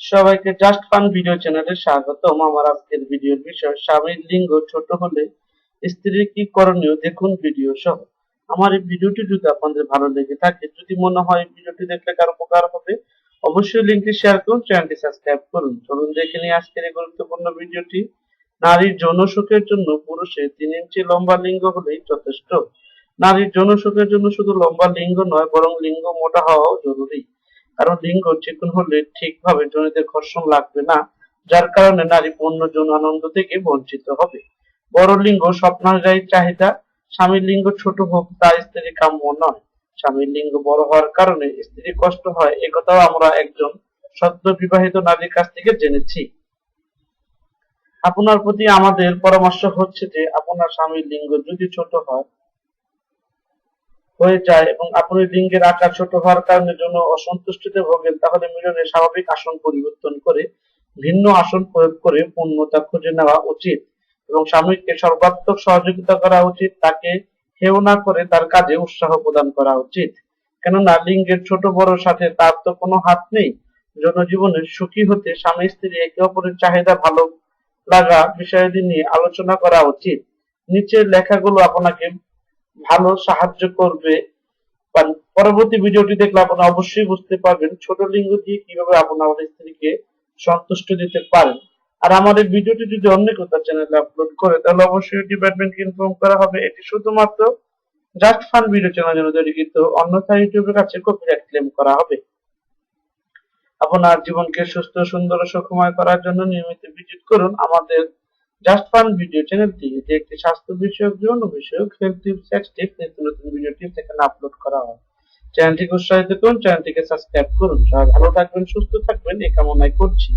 সবাইকে just fun video চ্যানেলে স্বাগতম। আমার আজকের ভিডিওর বিষয়, স্বামীর লিঙ্গ ছোট হলে স্ত্রীর কি করণীয়? দেখুন ভিডিও সহ। আমার এই ভিডিওটি যদি আপনাদের ভালো লেগে থাকে, যদি মনে হয় ভিডিওটি দেখলে কারও উপকার হবে, অবশ্যই লিঙ্কটি শেয়ার করুন চ্যানেলটি সাবস্ক্রাইব করুন। চলুন দেখে নিই আজকের এই গুরুত্বপূর্ণ ভিডিওটি। নারীর যৌন সুখের জন্য পুরুষের তিন ইঞ্চি লম্বা লিঙ্গ হলেই যথেষ্ট। নারীর যৌন সুখের জন্য শুধু লম্বা লিঙ্গ নয়, বরং লিঙ্গ মোটা হওয়াও জরুরি। কারণ লিঙ্গ চিকন হলে ঠিকভাবে জনিতে ঘর্ষণ লাগবে না, যার কারণে নারী পূর্ণ যৌন আনন্দ থেকে বঞ্চিত হবে। বড় লিঙ্গ স্বপ্নানুযায়ী চাহিদা, স্বামীর লিঙ্গ ছোট হোক তা স্ত্রীর কাম্য নয়। স্বামীর লিঙ্গ বড় হওয়ার কারণে স্ত্রী কষ্ট হয় একথাও আমরা একজন সদ্য বিবাহিত নারীর কাছ থেকে জেনেছি। আপনার প্রতি আমাদের পরামর্শ হচ্ছে যে, আপনার স্বামীর লিঙ্গ যদি ছোট হয় হয়ে যায় এবং আপনি লিঙ্গের আকার ছোট হওয়ার কারণে জন্য অসন্তুষ্টিতে ভোগেন, তাহলে মিলনের স্বাভাবিক আসন পরিবর্তন করে ভিন্ন আসন প্রয়োগ করে পূর্ণতা খুঁজে নেওয়া উচিত এবং স্বামীকে সর্বাত্মক সহযোগিতা করা উচিত, তাকে হেও না করে তার কাজে উৎসাহ প্রদান করা উচিত। কেননা লিঙ্গের ছোট বড় সাথে তার তো কোনো হাত নেই। জনজীবনে সুখী হতে স্বামী, স্ত্রী একে অপরের চাহিদা ভালো লাগা বিষয়াদি নিয়ে আলোচনা করা উচিত। নিচের লেখাগুলো আপনাকে ভালো সাহায্য করবে। পরবর্তী ভিডিওটি দেখলে আপনি অবশ্যই বুঝতে পারবেন ছোট লিঙ্গ দিয়ে কীভাবে আপনার স্ত্রীকে সন্তুষ্ট দিতে পারেন। আর আমাদের ভিডিওটি যদি অন্য কোথাও চ্যানেলে আপলোড করে, তাহলে অবশ্যই ডিপার্টমেন্টকে ইনফর্ম করা হবে। এটি শুধুমাত্র জাস্ট ফান ভিডিও চ্যানেল জন্য তৈরিকৃত। অন্যথা ইউটিউবের কাছে কপিরাইট ক্লেম করা হবে। আপনার জীবনকে সুস্থ, সুন্দর সুখময় করার জন্য নিয়মিত ভিজিট করুন আমাদের জাস্ট ফান ভিডিও চ্যানেলটি এটি একটি স্বাস্থ্য বিষয়ক জীবন বিষয়ক হেলথ টিপস সেক্স টিপস নিত্য নতুন ভিডিও টিপস এখানে আপলোড করা হয়। চ্যানেলটিকে উৎসাহিত করুন চ্যানেলটিকে সাবস্ক্রাইব করুন। সবাই ভালো থাকবেন, সুস্থ থাকবেন, এই কামনাই করছি।